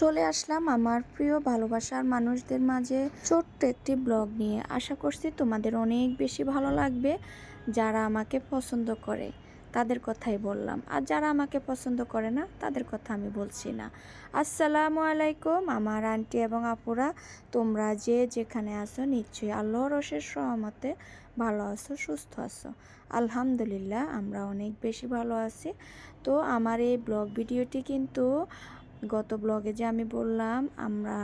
চলে আসলাম আমার প্রিয় ভালোবাসার মানুষদের মাঝে ছোট্ট একটি ব্লগ নিয়ে। আশা করছি তোমাদের অনেক বেশি ভালো লাগবে যারা আমাকে পছন্দ করে, তাদের কথাই বললাম। আর যারা আমাকে পছন্দ করে না, তাদের কথা আমি বলছি না। আসসালামু আলাইকুম আমার আন্টি এবং আপুরা, তোমরা যে যেখানে আছো নিশ্চয়ই আল্লাহর অশেষ সহমতে ভালো আছো, সুস্থ আছো। আলহামদুলিল্লাহ, আমরা অনেক বেশি ভালো আছি। তো আমার এই ব্লগ ভিডিওটি কিন্তু গত ব্লগে যে আমি বললাম, আমরা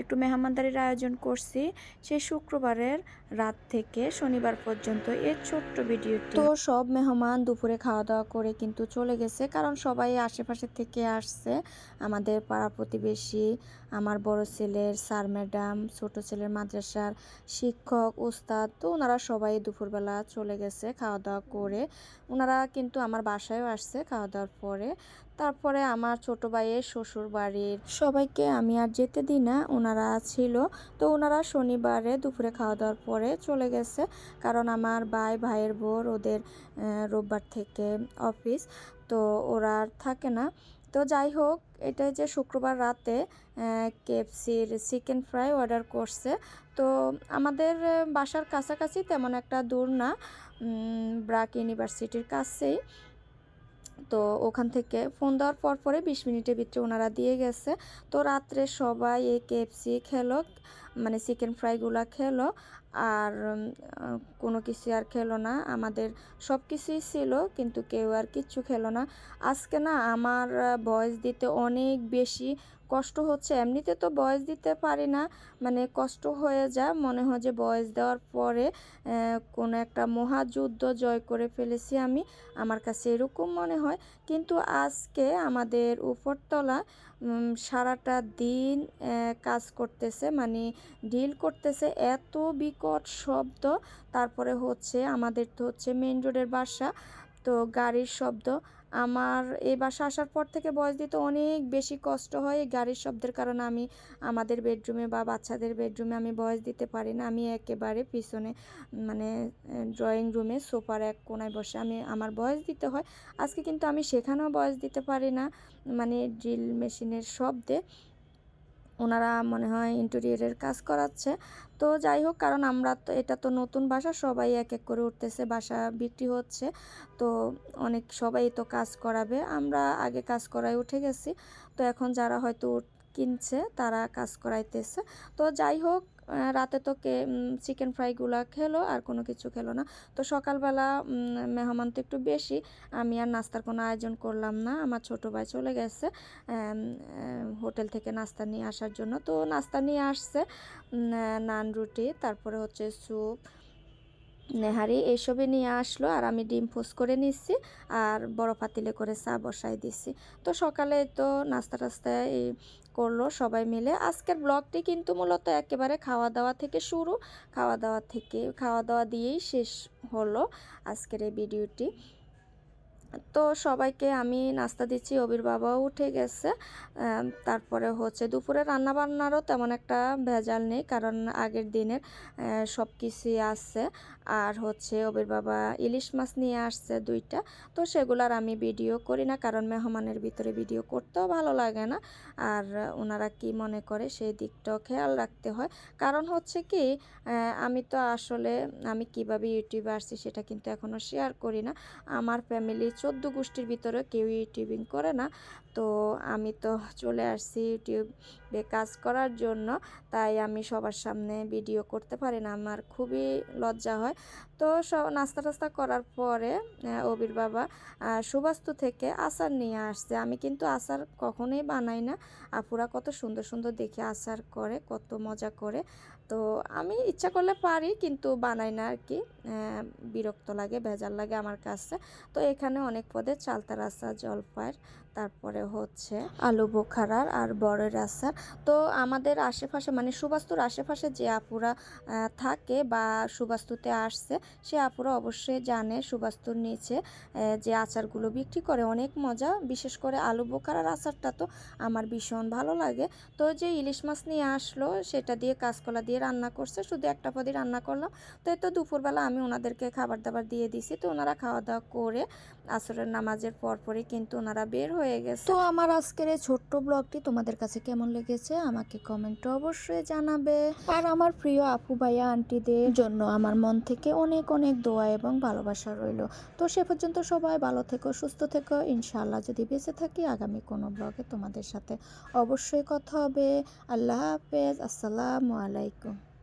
একটু মেহমানদারির আয়োজন করছি, সেই শুক্রবারের রাত থেকে শনিবার পর্যন্ত এই ছোট্ট ভিডিও তো সব মেহমান দুপুরে খাওয়া দাওয়া করে কিন্তু চলে গেছে, কারণ সবাই আশেপাশে থেকে আসছে। আমাদের পাড়া প্রতিবেশী, আমার বড় ছেলের স্যার ম্যাডাম, ছোট ছেলের মাদ্রাসার শিক্ষক উস্তাদ তো ওনারা সবাই দুপুরবেলা চলে গেছে খাওয়া দাওয়া করে। ওনারা কিন্তু আমার বাসায়ও আসছে খাওয়া দাওয়ার পরে। তারপরে আমার ছোট ভাইয়ের শ্বশুর বাড়ির সবাইকে আমি আর যেতে দিই না। ওনারা ছিল। তো ওনারা শনিবারে দুপুরে খাওয়া দাওয়ার পরে চলে গেছে। কারণ আমার ভাই, ভাইয়ের বোর ওদের রোববার থেকে অফিস। তো ওরা আর থাকে না। তো যাই হোক এটা যে শুক্রবার রাতে কেএফসির চিকেন ফ্রাই অর্ডার করছে। তো আমাদের বাসার কাছাকাছি তেমন একটা দূর না। ব্রাক ইউনিভার্সিটির কাছেই। তো ওখান থেকে ফোন দেওয়ার পর পরে বিশ মিনিটের ভিতরে ওনারা দিয়ে গেছে। তো রাত্রে সবাই এই কেএফসি খেলো মানে চিকেন ফ্রাইগুলো খেলো। আর কোনো কিছু আর খেলো না। আমাদের সব কিছুই ছিল, কিন্তু কেউ আর কিচ্ছু খেলো না। আজকে না আমার ভয়েস দিতে অনেক বেশি কষ্ট হচ্ছে। এমনিতে তো বয়স দিতে পারি না মানে কষ্ট হয়ে যায়। মনে হয় যে বয়স দেওয়ার পরে কোনো একটা মহাযুদ্ধ জয় করে ফেলেছি আমি, আমার কাছে এরকম মনে হয়। কিন্তু আজকে আমাদের উপরতলা সারাটা দিন কাজ করতেছে মানে ডিল করতেছে, এত বিকট শব্দ। তারপরে হচ্ছে, আমাদের তো হচ্ছে মেন রোডের বাসা, তো গাড়ির শব্দ। আমার এই বাসা আসার পর থেকে বয়স দিতে অনেক বেশি কষ্ট হয়। এই গাড়ির শব্দের কারণে আমি আমাদের বেডরুমে বা বাচ্চাদের বেডরুমে আমি বয়স দিতে পারি না। আমি একেবারে পিছনে মানে ড্রয়িং রুমে সোফার এক কোনায় বসে আমি আমার বয়স দিতে হয়। আজকে কিন্তু আমি সেখানেও বয়স দিতে পারি না। মানে ড্রিল মেশিনের শব্দে ওনারা মনে হয় ইন্টেরিয়রের কাজ করাচ্ছে। তো যাই হোক, কারণ আমরা তো, এটা তো নতুন বাসা, সবাই এক এক করে উঠতেছে, বাসা বিক্রি হচ্ছে। তো অনেক সবাই তো কাজ করাবে, আমরা আগে কাজ করায় উঠে গেছি। তো এখন যারা হয়তো কিনছে, তারা কাজ করাইতেছে। তো যাই হোক রাতে তো কে চিকেন ফ্রাইগুলো খেলো আর কোনো কিছু খেলো না। তো সকালবেলা মেহমান তো একটু বেশি, আমি আর নাস্তার কোনো আয়োজন করলাম না। আমার ছোটো ভাই চলে গেছে হোটেল থেকে নাস্তা নিয়ে আসার জন্য। তো নাস্তা নিয়ে আসছে নান, রুটি, তারপরে হচ্ছে স্যুপ নেহারি এইসবই নিয়ে আসলো আর আমি ডিম ফোস করে নিচ্ছি আর বড় পাতিলে করে চা বসাই দিচ্ছি। তো সকালে তো নাস্তা টাস্তা এই করল সবাই মিলে। আজকের ব্লগটি কিন্তু মূলত একেবারে খাওয়া দাওয়া থেকে শুরু। খাওয়া দাওয়া থেকে, খাওয়া দাওয়া দিয়েই শেষ হলো আজকের এই ভিডিওটি। তো সবাইকে আমি নাস্তা দিচ্ছি। অবির বাবাও উঠে গেছে। তারপরে হচ্ছে দুপুরে রান্না বান্নারও তেমন একটা ভেজাল নেই, কারণ আগের দিনের সব কিছুই আছে। আর হচ্ছে অবির বাবা ইলিশ মাছ নিয়ে আসছে দুইটা। তো সেগুলার আমি ভিডিও করি না, কারণ মেহমানের ভিতরে ভিডিও করতেও ভালো লাগে না। আর ওনারা কি মনে করে সেই দিকটাও খেয়াল রাখতে হয়। কারণ হচ্ছে কি আমি তো আসলে, আমি কীভাবে ইউটিউবে আসছি সেটা কিন্তু এখনও শেয়ার করি না। আমার ফ্যামিলি চোদ্দ গোষ্ঠীর ভিতরে কেউ ইউটিউবিং করে না। তো আমি তো চলে আসছি ইউটিউবে কাজ করার জন্য, তাই আমি সবার সামনে ভিডিও করতে পারি না। আমার খুবই লজ্জা হয়। তো সব নাস্তা টাস্তা করার পরে অবির বাবা সুবাস্তু থেকে আচার নিয়ে আসছে। আমি কিন্তু আচার কখনোই বানাই না। আপুরা কত সুন্দর সুন্দর দেখে আচার করে, কত মজা করে। তো আমি ইচ্ছা করলে পারি কিন্তু বানাই না আর কি বিরক্ত লাগে, ভেজাল লাগে আমার কাছে। তো এখানে অনেক পদে চালতার আচার জলপাইয়ের তারপরে হচ্ছে আলু বোখারার আর বড়ের আচার। তো আমাদের আশেপাশে মানে সুবাস্তুর আশেপাশে যে আপুরা থাকে বা সুবাস্তুতে আসছে, সে আপুরা অবশ্যই জানে সুবাস্তুর নিচে যে আচারগুলো বিক্রি করে। অনেক মজা, বিশেষ করে আলু বোখারার আচারটা তো আমার ভীষণ ভালো লাগে। তো যে ইলিশ মাছ নিয়ে আসলো, সেটা দিয়ে কাঁচকলা দিয়ে রান্না করছে, শুধু একটা পদই রান্না করলাম। তো এই তো দুপুরবেলা আমি ওনাদেরকে খাবার দাবার দিয়ে দিছি। তো ওনারা খাওয়া দাওয়া করে আসরের নামাজের পরপরই কিন্তু ওনারা বের হয়ে গেছে। তো আমার আজকের এই ছোট্ট ব্লগটি তোমাদের কাছে কেমন লেগেছে আমাকে কমেন্টে অবশ্যই জানাবে। আর আমার প্রিয় আপু ভাইয়া, আন্টিদের জন্য আমার মন থেকে অনেক অনেক দোয়া এবং ভালোবাসা রইল। তো সে পর্যন্ত সবাই ভালো থেকো, সুস্থ থেকো। ইনশাআল্লাহ যদি বেঁচে থাকি, আগামী কোনো ব্লগে তোমাদের সাথে অবশ্যই কথা হবে। আল্লাহ হাফেজ। আসসালামু আলাইকুম।